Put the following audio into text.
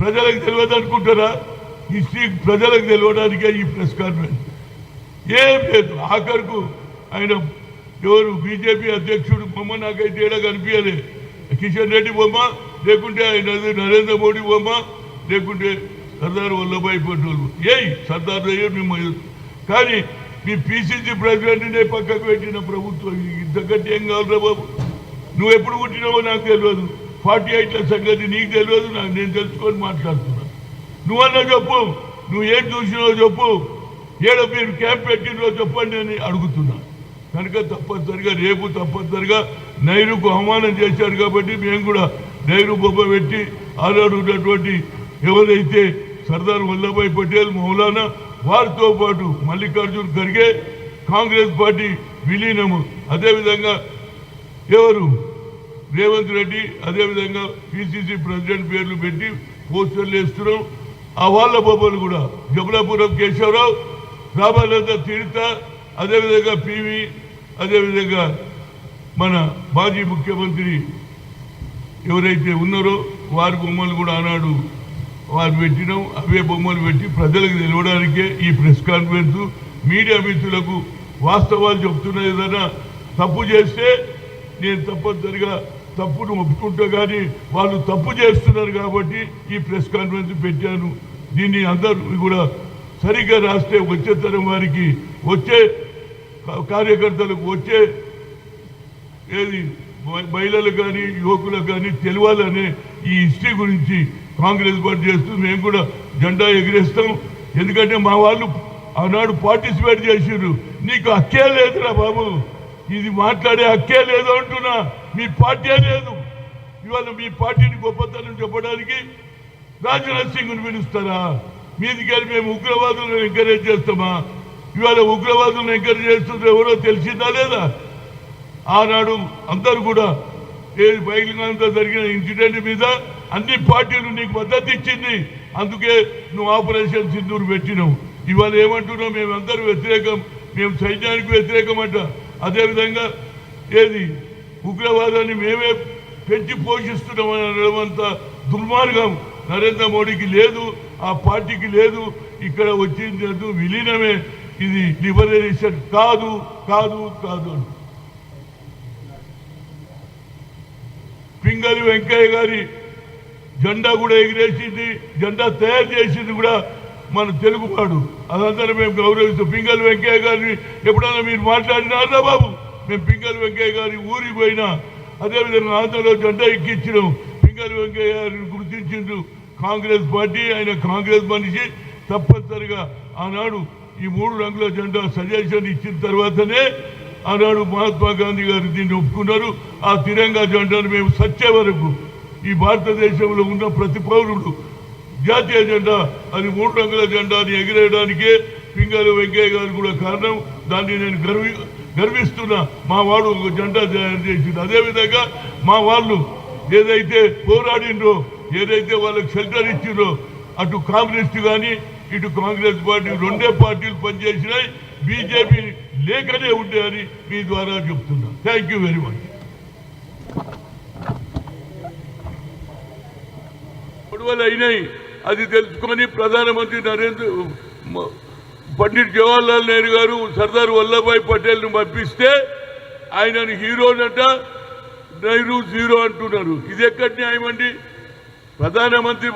ప్రజలకు తెలియదు అనుకుంటారా? హిస్టరీ ప్రజలకు తెలియడానికే ఈ ప్రెస్ కాన్ఫరెన్స్. ఏం లేదు ఆఖరుకు ఆయన ఎవరు బీజేపీ అధ్యక్షుడు బొమ్మ నాకైతే ఏడా కనిపించలే. కిషన్ రెడ్డి బొమ్మ లేకుంటే ఆయన నరేంద్ర మోడీ బొమ్మ లేకుంటే సర్దార్ వల్లభాయ్ పటేల్ ఏయ్ సర్దార్ అయ్యో మిమ్మల్ని కానీ మీ పిసిసి ప్రెసిడెంట్నే పక్కకు పెట్టిన ప్రభుత్వం ఇంతకంటే ఏం కావాలరా బాబు. నువ్వు ఎప్పుడు పుట్టినావో నాకు తెలియదు. ఫార్టీ ఎయిట్ల సంగతి నీకు తెలియదు నాకు నేను తెలుసుకొని మాట్లాడుతున్నాను నువ్వన్నా చెప్పు నువ్వు ఏం చూసినో చెప్పు ఏడ మీరు క్యాంప్ పెట్టినో చెప్పండి అని అడుగుతున్నాను కనుక తప్పనిసరిగా రేపు తప్పనిసరిగా నైరుకు అవమానం చేశారు కాబట్టి మేము కూడా నైరు బొమ్మ పెట్టి ఆనాడు ఉన్నటువంటి ఎవరైతే సర్దార్ వల్లభాయ్ పటేల్ మౌలానా వారితో పాటు మల్లికార్జున్ ఖర్గే కాంగ్రెస్ పార్టీ విలీనము. అదేవిధంగా ఎవరు? రేవంత్ రెడ్డి అదేవిధంగా పిసిసి ప్రెసిడెంట్ పేర్లు పెట్టి పోస్టర్లు వేస్తున్నాం. ఆ వాళ్ళ బొమ్మలు కూడా జబలాపురం కేశవరావు రామానంద తీర్థ అదేవిధంగా పివి అదేవిధంగా మన మాజీ ముఖ్యమంత్రి ఎవరైతే ఉన్నారో వారి బొమ్మలు కూడా ఆనాడు వారు పెట్టినాం. అవే బొమ్మలు పెట్టి ప్రజలకు తెలవడానికే ఈ ప్రెస్ కాన్ఫరెన్స్. మీడియా మిత్రులకు వాస్తవాలు చెప్తున్న ఏదైనా తప్పు చేస్తే నేను తప్పనిసరిగా తప్పును ఒప్పుకుంటూ కానీ వాళ్ళు తప్పు చేస్తున్నారు కాబట్టి ఈ ప్రెస్ కాన్ఫరెన్స్ పెట్టాను. దీన్ని అందరూ కూడా సరిగ్గా రాస్తే వచ్చే తరం వారికి వచ్చే కార్యకర్తలకు వచ్చే ఏది మహిళలకు కానీ యువకులకు కానీ తెలియాలనే ఈ హిస్టరీ గురించి కాంగ్రెస్ పార్టీ చేస్తూ మేము కూడా జెండా ఎగిరేస్తాం. ఎందుకంటే మా వాళ్ళు ఆనాడు పార్టిసిపేట్ చేసిర్రు నీకు అక్కే లేదురా బాబు. ఇది మాట్లాడే హక్కే లేదు అంటున్నా. మీ పార్టీ లేదు. ఇవాళ మీ పార్టీని గొప్పతనం చెప్పడానికి రాజ్నాథ్ సింగ్ను పిలుస్తారా? మీదికెళ్ళి మేము ఉగ్రవాదులను ఎంకరేజ్ చేస్తామా? ఇవాళ ఉగ్రవాదులను ఎంకరేజ్ చేస్తుందో ఎవరో తెలిసిందా లేదా? ఆనాడు అందరు కూడా ఏది బయలుగాంతో జరిగిన ఇన్సిడెంట్ మీద అన్ని పార్టీలు నీకు మద్దతు ఇచ్చింది. అందుకే నువ్వు ఆపరేషన్ సింధూరు పెట్టినావు. ఇవాళ ఏమంటున్నావు? మేమందరూ వ్యతిరేకం మేము సైన్యానికి వ్యతిరేకం అంట. అదేవిధంగా ఏది ఉగ్రవాదాన్ని మేమే పెంచి పోషిస్తున్నామని అంత దుర్మార్గం నరేంద్ర మోడీకి లేదు ఆ పార్టీకి లేదు ఇక్కడ వచ్చింది విలీనమే. ఇది లిబరేషన్ కాదు కాదు కాదు అని. పింగళి వెంకయ్య గారి జెండా కూడా ఎగిరేసింది జెండా తయారు చేసింది కూడా మన తెలుగువాడు అదంతా మేము గౌరవిస్తాం. పింగల్ వెంకయ్య గారిని ఎప్పుడైనా మీరు మాట్లాడినారా బాబు మేము పింగల్ వెంకయ్య గారి ఊరికి పోయినా అదేవిధంగా ఆంధ్రలో జెండా ఎక్కించినాం. పింగల్ వెంకయ్య గారిని గుర్తించిండ్రు కాంగ్రెస్ పార్టీ. ఆయన కాంగ్రెస్ మనిషి. తప్పనిసరిగా ఆనాడు ఈ మూడు రంగుల జెండా సజెషన్ ఇచ్చిన తర్వాతనే ఆనాడు మహాత్మా గాంధీ గారు దీన్ని ఒప్పుకున్నారు. ఆ తిరంగా జెండాను మేము సచ్చే వరకు ఈ భారతదేశంలో ఉన్న ప్రతి పౌరుడు జాతీయ జెండా అది మూడు రంగుల జెండాని ఎగిరేయడానికే పింగాలి వెంకయ్య గారు కూడా కారణం. దాన్ని నేను గర్వి గర్విస్తున్నా. మా వాడు ఒక జెండా తయారు చేసింది అదేవిధంగా మా వాళ్ళు ఏదైతే పోరాడిండ్రో ఏదైతే వాళ్ళకి షెల్టర్ ఇచ్చిండ్రో అటు కాంగ్రెస్ కానీ ఇటు కాంగ్రెస్ పార్టీ రెండే పార్టీలు పనిచేసినాయి. బీజేపీ లేకనే ఉండే అని మీ ద్వారా చెప్తున్నా. థ్యాంక్ యూ వెరీ మచ్ గొడవలు అయినాయి. అది తెలుసుకొని ప్రధానమంత్రి నరేంద్ర పండిట్ జవహర్లాల్ నెహ్రూ గారు సర్దార్ వల్లభాయ్ పటేల్ను పంపిస్తే ఆయనను హీరోనట నెహ్రూ జీరో అంటున్నారు. ఇది ఎక్కడి న్యాయం అండి ప్రధానమంత్రి